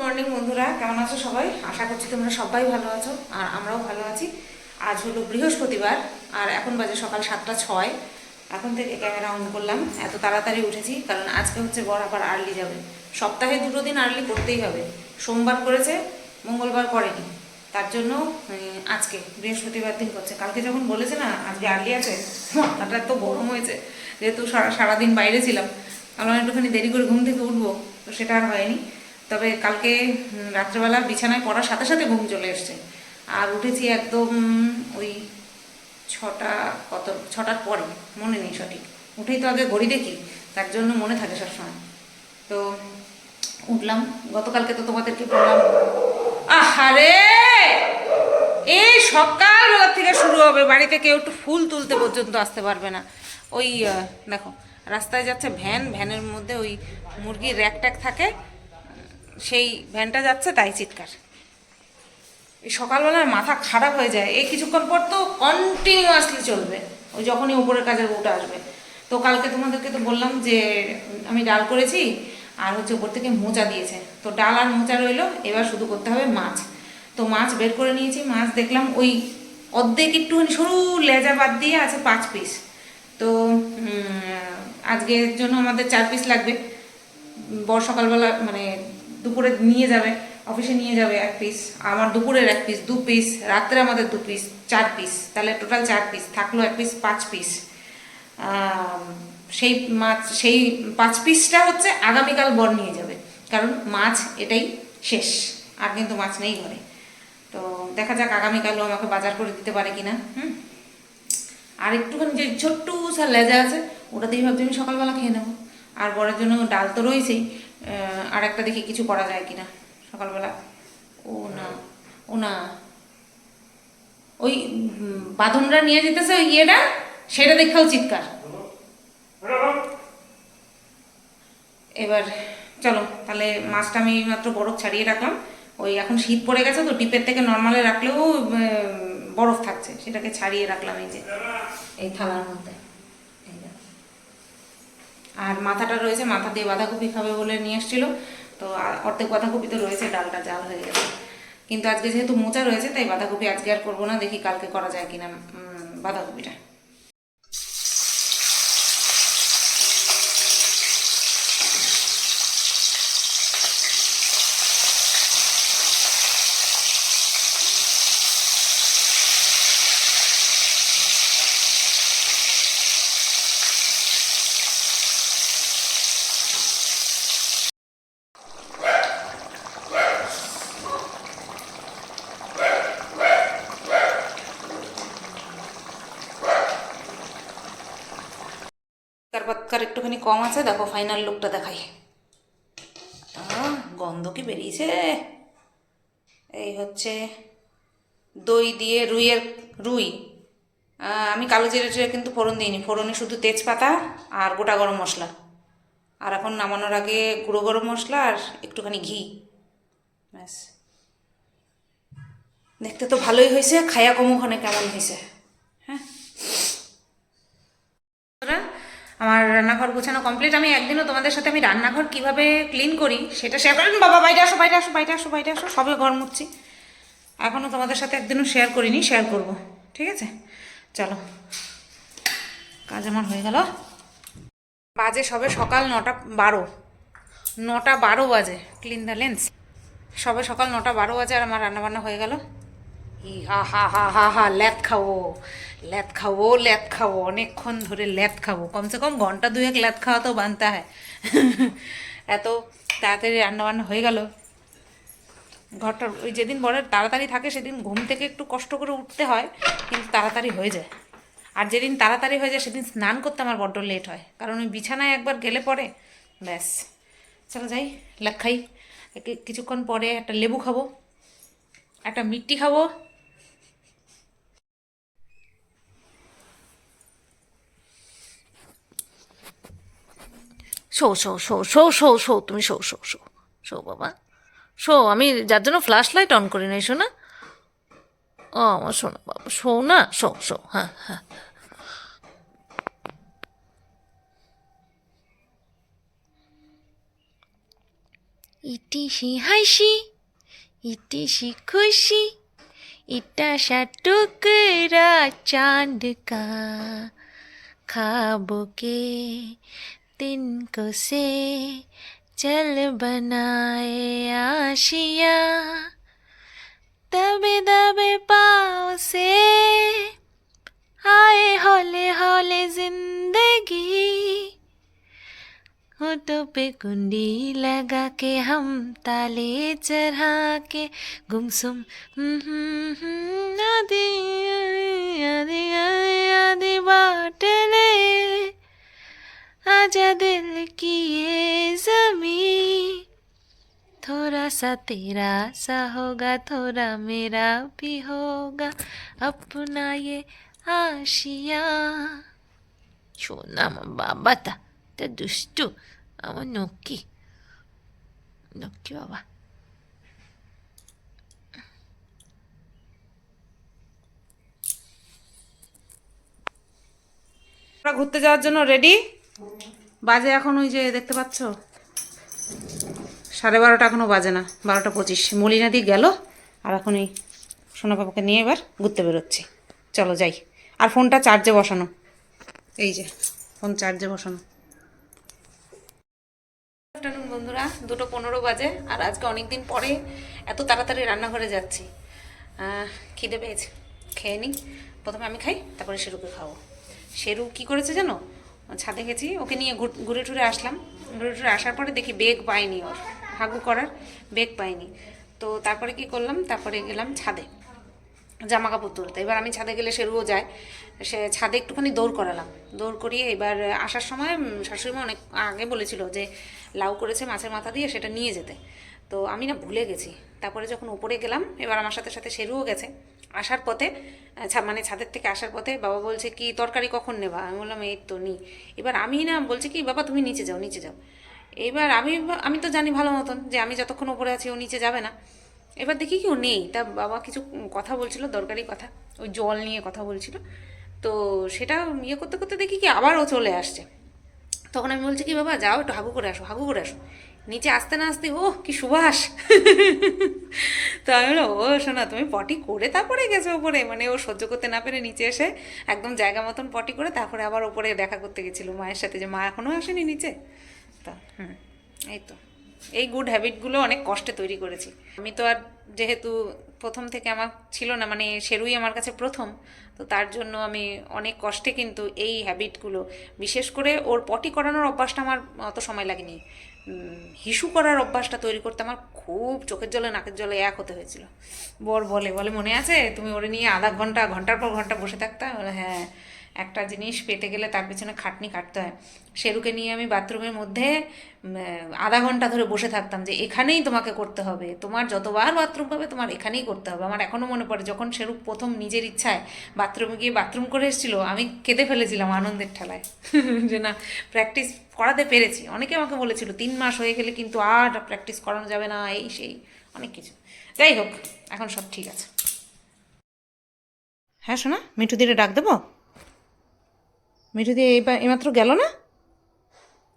Morning বন্ধুরা, কেমন আছো সবাই? আশা করছি তোমরা সবাই ভালো আছো, আর আমরাও ভালো আছি। আজ হলো বৃহস্পতিবার, আর এখন বাজে সকাল সাতটা ছয়। এখন থেকে ক্যামেরা অন করলাম, এত তাড়াতাড়ি উঠেছি, কারণ আজকে হচ্ছে বর আবার আর্লি যাবে। সপ্তাহে দুটো দিন আর্লি করতেই হবে। সোমবার করেছে, মঙ্গলবার করেনি। তার জন্য আজকে, বৃহস্পতিবার দিন করছে। কালকে যখন বলেছে না, আজকে আর্লি আছে, মাথাটা তো গরম হয়েছে, যেহেতু সারা সারাদিন বাইরে ছিলাম। আমরা একটুখানি দেরি করে ঘুম থেকে উঠবো, তো সেটা আর হয়নি। তবে কালকে রাত্রেবেলা বিছানায় পড়ার সাথে সাথে ঘুম চলে এসছে। আর উঠেছি একদম ওই ছটা কত, ছটার পরে, মনে নেই সঠিক। উঠেই তো আগে ঘড়ি দেখি, তার জন্য মনে থাকে সবসময়। তো উঠলাম, গতকালকে তো তোমাদেরকে বললাম, আহারে! এই সকালবেলা থেকে শুরু হবে, বাড়িতে কেউ একটু ফুল তুলতে পর্যন্ত আসতে পারবে না। ওই দেখো, রাস্তায় যাচ্ছে ভ্যান, ভ্যানের মধ্যে ওই মুরগির র্যাক ট্যাক থাকে সেই ভ্যানটা যাচ্ছে তাই চিৎকার। এই সকালবেলার মাথা খারাপ হয়ে যায়। এই কিছুক্ষণ পর তো কন্টিনিউয়াসলি চলবে। ওই যখনই উপরের কাজের বউটা আসবে। তো কালকে তোমাদেরকে তো বললাম যে, আমি ডাল করেছি, আর হচ্ছে উপর থেকে মোচা দিয়েছে। তো ডাল আর মোচা রইল, এবার শুধু করতে হবে মাছ। তো মাছ বের করে নিয়েছি। মাছ দেখলাম ওই অর্ধেক একটুখানি সরু লেজা বাদ দিয়ে আছে পাঁচ পিস তো আজকের জন্য আমাদের চার পিস লাগবে। বর সকালবেলা মানে দুপুরে নিয়ে যাবে, অফিসে নিয়ে যাবে এক পিস আমার দুপুরের এক পিস দু পিস রাত্রে আমাদের দু পিস চার পিস তাহলে টোটাল চার পিস থাকল এক পিস পাঁচ পিস সেই মাছ, সেই পাঁচ পিসটা হচ্ছে আগামীকাল বর নিয়ে যাবে, কারণ মাছ এটাই শেষ, আর কিন্তু মাছ নেই ঘরে। তো দেখা যাক আগামীকালও আমাকে বাজার করে দিতে পারে কিনা, হুম? আর একটুখানি যে ছোট্ট সা লেজা আছে ওটা দিয়ে ভাবছি আমি সকালবেলা খেয়ে নেব। আর বরের জন্য ডাল তো রয়েছেই আর একটা দেখি কিছু করা যায় কিনা সকালবেলা। ও না ও না। ওই বাঁধনরা নিয়ে যেতেছে ওই ইয়েটা, সেটা দেখেও চিৎকার। এবার চলো, তাহলে মাছটা আমি মাত্র বরফ ছাড়িয়ে রাখলাম। ওই এখন শীত পড়ে গেছে তো, ডিপের থেকে নর্মালে রাখলেও বরফ থাকছে, সেটাকে ছাড়িয়ে রাখলাম এই যে, এই থালার মধ্যে। আর মাথাটা রয়েছে, মাথা দিয়ে বাঁধাকপি খাবে বলে নিয়ে এসেছিল। তো অর্ধেক বাঁধাকপি তো রয়েছে, ডালটা জাল হয়ে গেছে। কিন্তু আজকে যেহেতু মোচা রয়েছে, তাই বাঁধাকপি আজকে আর করব না, দেখি কালকে করা যায় কিনা বাঁধাকপিটা কার পাতকার একটুখানি কম আছে, দেখো ফাইনাল লুকটা দেখাই। গন্ধ কি বেরিয়েছে? এই হচ্ছে দই দিয়ে রুইয়ের রুই। আমি কালো জিরে কিন্তু ফোড়ন দিইনি। ফোড়নে শুধু তেজপাতা আর গোটা গরম মশলা। আর এখন নামানোর আগে গুঁড়ো গরম মশলা আর একটুখানি ঘি। ব্যাস। দেখতে তো ভালোই হয়েছে, খায়া কমুখানে কেমন হয়েছে হ্যাঁ বন্ধুরা, আমার রান্নাঘর গোছানো কমপ্লিট আমি একদিনও তোমাদের সাথে আমি রান্নাঘর কীভাবে ক্লিন করি, সেটা শেয়ার করেন বাবা, বাইরে আসো বাইরে আসো বাইরে আসো বাইরে আসো, সবে ঘর মুছছি। এখনও তোমাদের সাথে একদিনও শেয়ার করিনি শেয়ার করব, ঠিক আছে? চলো, কাজ আমার হয়ে গেল। বাজে সবে সকাল নটা বারো। নটা বারো বাজে ক্লিন দ্য লেন্স সবে সকাল নটা বারো বাজে আর আমার রান্নাবান্না হয়ে গেল। ই হা হা হা হা হা ল্যাদ খাব। ল্যাদ খাব ল্যাদ খাব, অনেকক্ষণ ধরে ল্যাদ খাব। কমসে কম ঘণ্টা দুয়েক ল্যাদ খাওয়া তো বানতে হয়। এত তাড়াতাড়ি রান্নাবান্না হয়ে গেল। ঘরটা ওই যেদিন বরের তাড়াতাড়ি থাকে, সেদিন ঘুম থেকে একটু কষ্ট করে উঠতে হয়, কিন্তু তাড়াতাড়ি হয়ে যায়। আর যেদিন তাড়াতাড়ি হয়ে যায়, সেদিন স্নান করতে আমার বড্ড লেট হয়। কারণ ওই বিছানায় একবার গেলে পরে, ব্যাস। চলো যাই একে- কিছুক্ষণ পরে একটা লেবু খাব, একটা মিষ্টি খাব শো শো শো শো শো শো, তুমি শো শো শো শো, বাবা। শো, আমি যার জন্য ফ্ল্যাশ লাইট অন করি নাই, শোনা? ও, আমার শোনা, বাবা, শো না? শো শো হ্যাঁ হ্যাঁ। ইটি সি হাসি ইটিসি খুশি, ইটা সা টুকরা চাঁদ কা, খাব কে? तिनको से चल बनाए आशिया। दबे दबे पाँव से आए हौले हौले ज़िंदगी। होठों पे कुंडी लगा के हम ताले चढ़ा के गुमसुम हम्म, हम्म, हम्म, आदि। आजा दिल की ये जमी थोड़ा सा तेरा सा होगा थोड़ा मेरा भी होगा अपना ये आशिया শোনা আমার বাবাটা তা দুষ্টু আমার নক্কি নক্কি বাবা আমরা ঘুরতে যাওয়ার জন্য রেডি বাজে এখন ওই যে দেখতে পাচ্ছ? সাড়ে বারোটা এখনও বাজে না, বারোটা পঁচিশ। মলিনা দিয়ে গেল, আর এখন এই সোনা বাবাকে নিয়ে এবার ঘুরতে বেরোচ্ছি। চলো যাই। আর ফোনটা চার্জে বসানো। এই যে, ফোন চার্জে বসানো। আফটারনুন বন্ধুরা, দুটো পনেরো বাজে, আর আজকে অনেক দিন পরে এত তাড়াতাড়ি রান্নাঘরে যাচ্ছি। খিদে পেয়েছে। খেয়ে নিই প্রথমে আমি খাই, তারপরে শেরুকে খাব শেরু কি করেছে জানো? ছাদে গেছি, ওকে নিয়ে ঘুর- টুরে আসলাম। ঘুরে টুরে আসার পরে দেখি বেগ পাইনি ওর হাগু করার বেগ পাইনি। তো তারপরে কি করলাম? তারপরে গেলাম ছাদে জামা কাপড় তুলতে। এবার আমি ছাদে গেলে সেরুও যায় সে ছাদে একটুখানি দৌড় করালাম। দৌড় করিয়ে এবার আসার সময় শাশুড়িমা অনেক আগে বলেছিল যে লাউ করেছে মাছের মাথা দিয়ে সেটা নিয়ে যেতে। তো আমি না ভুলে গেছি। তারপরে যখন উপরে গেলাম, এবার আমার সাথে সাথে সেরুও গেছে। আসার পথে মানে ছাদের থেকে আসার পথে বাবা বলছে কি, তরকারি কখন নেবা? আমি বললাম, এই তো নি এবার আমি না বলছে কি, বাবা, তুমি নিচে যাও নিচে যাও। এবার আমি আমি তো জানি ভালো মতন যে আমি যতক্ষণ ওপরে আছি ও নিচে যাবে না। এবার দেখি কি ও নেই। তা বাবা কিছু কথা বলছিল, দরকারি কথা, ওই জল নিয়ে কথা বলছিল। তো সেটা ইয়ে করতে করতে দেখি কি, আবার ও চলে আসছে। তখন আমি বলছি কি, বাবা, যাও, একটু হাগু করে আসো, হাগু করে আসো। নিচে আসতে না আসতে ও কি সুবাস। তো আমি বললাম, ও শোনা তুমি পটি করে তারপরে গেছো ওপরে। মানে ও সহ্য করতে না পেরে নিচে এসে একদম জায়গা মতন পটি করে তারপরে আবার ওপরে দেখা করতে গেছিল মায়ের সাথে যে মা এখনও আসেনি নিচে। তা, হুম, এই তো। এই গুড হ্যাবিটগুলো অনেক কষ্টে তৈরি করেছি। আমি তো আর যেহেতু প্রথম থেকে আমার ছিল না মানে সেরুই আমার কাছে প্রথম তো তার জন্য আমি অনেক কষ্টে কিন্তু এই হ্যাবিটগুলো বিশেষ করে ওর পটি করানোর অভ্যাসটা আমার অত সময় লাগেনি। হিসু করার অভ্যাসটা তৈরি করতে আমার খুব চোখের জলে, নাকের জলে এক হতে হয়েছিল। বর বলে বলে, মনে আছে? তুমি ওরে নিয়ে আধা ঘণ্টা, ঘণ্টার পর ঘণ্টা বসে থাকতাম হ্যাঁ। একটা জিনিস পেতে গেলে তার পেছনে খাটনি কাটতে হয়। শেরুকে নিয়ে আমি বাথরুমের মধ্যে আধা ঘণ্টা ধরে বসে থাকতাম যে এখানেই তোমাকে করতে হবে। তোমার যতবার বাথরুম পাবে তোমার এখানেই করতে হবে। আমার এখনও মনে পড়ে যখন শেরু প্রথম নিজের ইচ্ছায় বাথরুমে গিয়ে বাথরুম করে এসেছিল, আমি কেঁদে ফেলেছিলাম আনন্দের ঠেলায়। যে না প্র্যাকটিস করাতে পেরেছি। অনেকে আমাকে বলেছিল, তিন মাস হয়ে গেলে কিন্তু আর প্র্যাকটিস করানো যাবে না। এই, সেই, অনেক কিছু। যাই হোক, এখন সব ঠিক আছে। হ্যাঁ শোনা মিঠু দিলে ডাক দেবো? মিঠু দিয়ে এইবার এইমাত্র গেল না?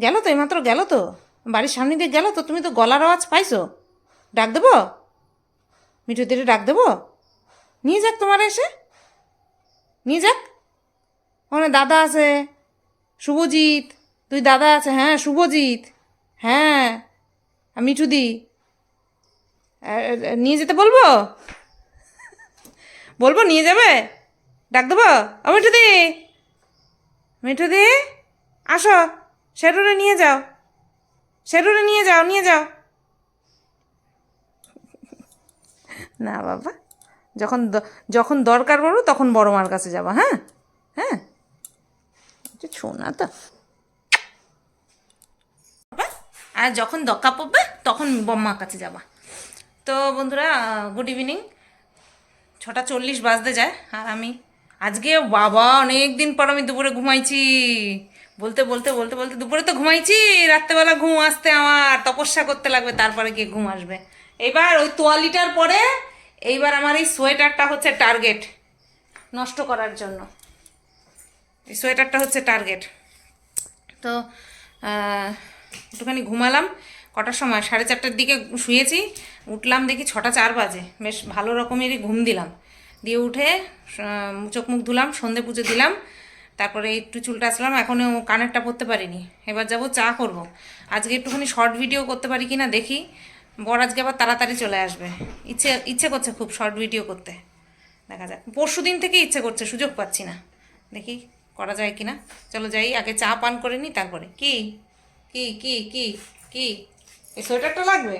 গেল তো, এইমাত্র গেল তো। বাড়ির সামনে দিয়ে গেল তো, তুমি তো গলার আওয়াজ পাইছো। ডাক দেবো? মিঠু দিয়ে ডাক দেবো? নিয়ে যাক তোমার এসে। নিয়ে যাক। ওখানে দাদা আছে, শুভজিৎ। তুই দাদা আছে হ্যাঁ শুভজিৎ। হ্যাঁ মিঠুদি। নিয়ে যেতে বলব? বলব, নিয়ে যাবে? ডাক দেবো? ও মিঠুদি! মিঠুদি, আসো শেরুরে নিয়ে যাও। শেরুরে নিয়ে যাও নিয়ে যাও। না বাবা, যখন যখন দরকার পড়ো তখন বড় মার কাছে যাবা হ্যাঁ? হ্যাঁ? শোনা তো। আর যখন দক্কা পড়বে তখন বম্মার কাছে যাবা। তো বন্ধুরা গুড ইভিনিং ছটা চল্লিশ বাজতে যায়, আর আমি আজকে বাবা অনেক দিন পর আমি দুপুরে ঘুমাইছি। বলতে বলতে বলতে বলতে দুপুরে তো ঘুমাইছি, রাত্রেবেলা ঘুম আসতে আমার, তপস্যা করতে লাগবে, তারপরে গিয়ে ঘুম আসবে। এবার ওই তোয়ালিটার পরে, এইবার আমার এই সোয়েটারটা হচ্ছে টার্গেট নষ্ট করার জন্য। এই সোয়েটারটা হচ্ছে টার্গেট। তো একটুখানি ঘুমালাম, কটার সময়? সাড়ে চারটার দিকে শুয়েছি, উঠলাম দেখি ছটা চার বাজে। বেশ ভালো রকমেরই ঘুম দিলাম। দিয়ে উঠে চোখ মুখ ধুলাম, সন্ধে পুজো দিলাম, তারপরে একটু চুলটা আসলাম এখনও কানেরটা পরতে পারিনি। এবার যাব চা করব। আজকে একটুখানি শর্ট ভিডিও করতে পারি কি না দেখি। বর আজকে আবার তাড়াতাড়ি চলে আসবে। ইচ্ছে ইচ্ছে করছে খুব শর্ট ভিডিও করতে। দেখা যাক। পরশু দিন থেকে ইচ্ছে করছে, সুযোগ পাচ্ছি না। দেখি করা যায় কি না চলো যাই, আগে চা পান করে নিই তারপরে। কি? কি কি কি কি? এই সোয়েটারটা লাগবে?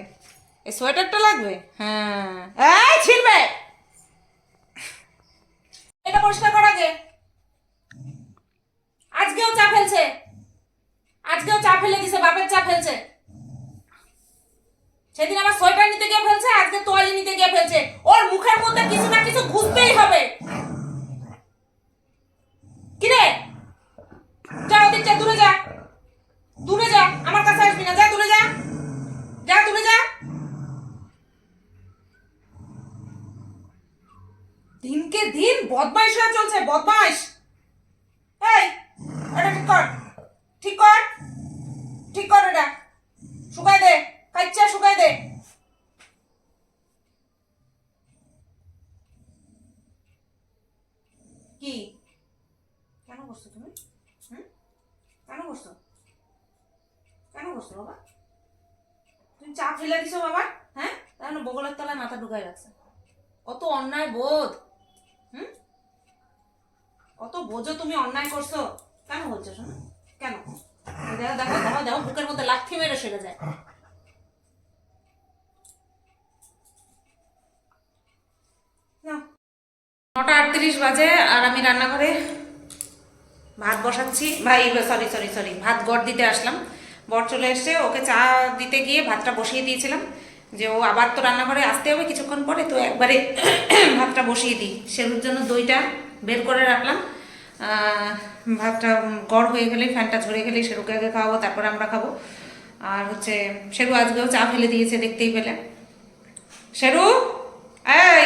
এই সোয়েটারটা লাগবে? হ্যাঁ। ছিলবে! এটা পরিষ্কার কর আগে। আজকেও চা ফেলছে। আজকেও চা ফেলে দিছে, বাপের চা ফেলছে। সেদিন আমার সোয়েটার নিতে গিয়ে ফেলছে, আজকে তোয়ালি নিতে গিয়ে ফেলছে। ওর মুখের মধ্যে কিছু না কিছু ঘুষতেই হবে। কিরে? যা ওদিক যা দূরে যা। দূরে যা, আমার কাছে আসবি না। যা, দূরে যা। যা, দূরে যা। দিনকে দিন বদমাইশ হয়ে চলছে, বদমাইশ। এই, এটা ঠিক কর ঠিক কর ঠিক কর এটা। শুকাই দে, কাচ্চা, শুকাই দে। কি? কেন বসছো তুমি? হুম? কেন বসছো? কেন বসছো বাবা? তুমি চা ফেলে দিছো বাবা হ্যাঁ তাহলে বগলের তলায় মাথা ঢুকাই রাখছে কত অন্যায় বোধ হুম কত বোঝো তুমি অন্যায় করছ? কেন বলছো শোনো? কেন? দেখো দেখো দেখো বুকের মধ্যে মেরে সেরে যায়। নটা আটত্রিশ বাজে আর আমি রান্নাঘরে ভাত বসাচ্ছি। ভাই সরি সরি সরি ভাত গড় দিতে আসলাম। বর চলে এসছে, ওকে চা দিতে গিয়ে ভাতটা বসিয়ে দিয়েছিলাম। যে ও আবার তো রান্নাঘরে আসতে হবে কিছুক্ষণ পরে, তো একবারে ভাতটা বসিয়ে দিই। সেরুর জন্য দইটা বের করে রাখলাম। ভাতটা গড় হয়ে গেলেই, ফ্যানটা ঝরে গেলেই সেরুকে আগে খাওয়াবো, তারপরে আমরা খাব। আর হচ্ছে, সেরু আজকেও চা ফেলে দিয়েছে, দেখতেই পেলে। শেরু এই,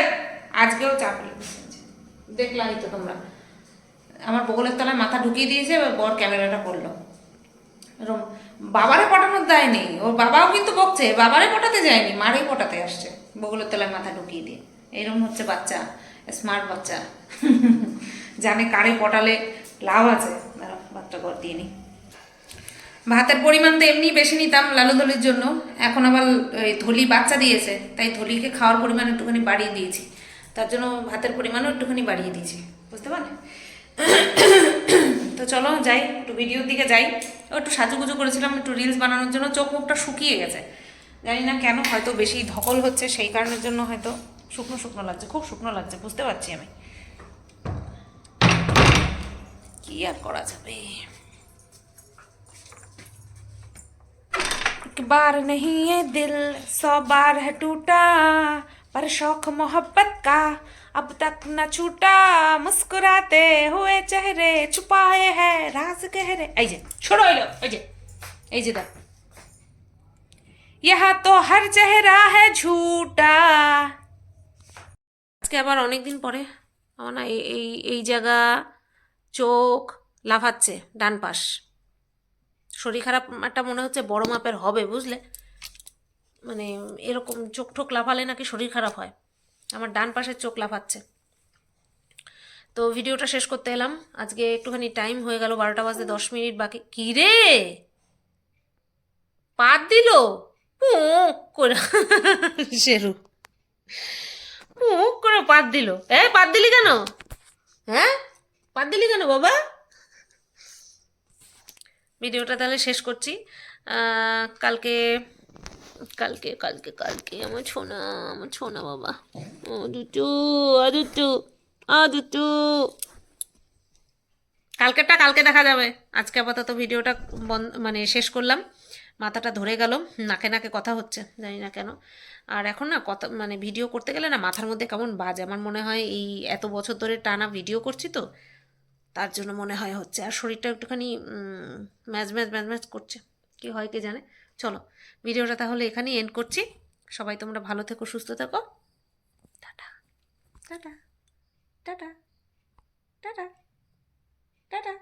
আজকেও চা ফেলে দিয়েছে। দেখলামই তো তোমরা। আমার বগলের তলায় মাথা ঢুকিয়ে দিয়েছে, এবার বর ক্যামেরাটা করল। বাবারে পটানোর দায় নেই। ওর বাবাও কিন্তু বকছে, বাবারে পটাতে যায়নি মারেই পটাতে আসছে, বগলের তলায় মাথা ঢুকিয়ে দিয়ে। এরকম হচ্ছে বাচ্চা স্মার্ট বাচ্চা। জানে কারে পটালে লাভ আছে। ভাতটা ঘর দিয়ে নিই ভাতের পরিমাণ তো এমনি বেশি নিতাম লালু ধলির জন্য। এখন আবার ওই ধলি বাচ্চা দিয়েছে, তাই ধলিকে খাওয়ার পরিমাণ একটুখানি বাড়িয়ে দিয়েছি। তার জন্য ভাতের পরিমাণও একটুখানি বাড়িয়ে দিয়েছি, বুঝতে পারলে? তো চলো যাই, একটু ভিডিওর দিকে যাই। একটু সাজুগুজু করেছিলাম, একটু রিলস বানানোর জন্য, চোখ মুখটা শুকিয়ে গেছে। জানি না কেন হয়তো বেশি ধকল হচ্ছে, সেই কারণের জন্য হয়তো শুকনো শুকনো লাগছে, খুব শুকনো লাগছে, বুঝতে পারছি আমি। কি আর করা যাবে एक बार नहीं ये दिल सौ बार है टूटा पर शौक मोहब्बत का अब तक न छूटा मुस्कुराते हुए चेहरे छुपाए हैं राज गहरे এই যে ছোড়ো এলো এই যে এই যে দেখ यहाँ तो हर चेहरा है झूठा আজকে আবার অনেক দিন পরে আমার না এই এই এই জায়গা চোখ লাফাচ্ছে ডান পাশ। শরীর খারাপ একটা মনে হচ্ছে বড় মাপের হবে, বুঝলে? মানে এরকম চোখ ঠোক লাফালে নাকি শরীর খারাপ হয়। আমার ডান পাশের চোখ লাফাচ্ছে। তো ভিডিওটা শেষ করতে এলাম। আজকে একটুখানি টাইম হয়ে গেল, বারোটা বাজতে দশ মিনিট বাকি। কী রে? পাত দিল? করে শেরু। করে পাত দিল। এ পাত দিলি কেন? হ্যাঁ? পাত দিলি কেন বাবা? ভিডিওটা তাহলে শেষ করছি। কালকে কালকে কালকে কালকে আমার ছোনা আমার ছোনা বাবা। ও দুটু আ দুটু আ দুটু। কালকেরটা কালকে দেখা যাবে। আজকে আপাতত ভিডিওটা বন্ধ মানে শেষ করলাম। মাথাটা ধরে গেল, নাকে নাকে কথা হচ্ছে, জানি না কেন। আর এখন না কথা মানে ভিডিও করতে গেলে না মাথার মধ্যে কেমন বাজে। আমার মনে হয় এই এত বছর ধরে টানা ভিডিও করছি তো তার জন্য মনে হয় হচ্ছে। আর শরীরটা একটুখানি ম্যাজ ম্যাজ ম্যাজ ম্যাজ করছে। কি হয় কে জানে। চলো, ভিডিওটা তাহলে এখানেই এন্ড করছি। সবাই তোমরা ভালো থেকো, সুস্থ থেকো। Tata. Tata. Tata. Tata. Tata.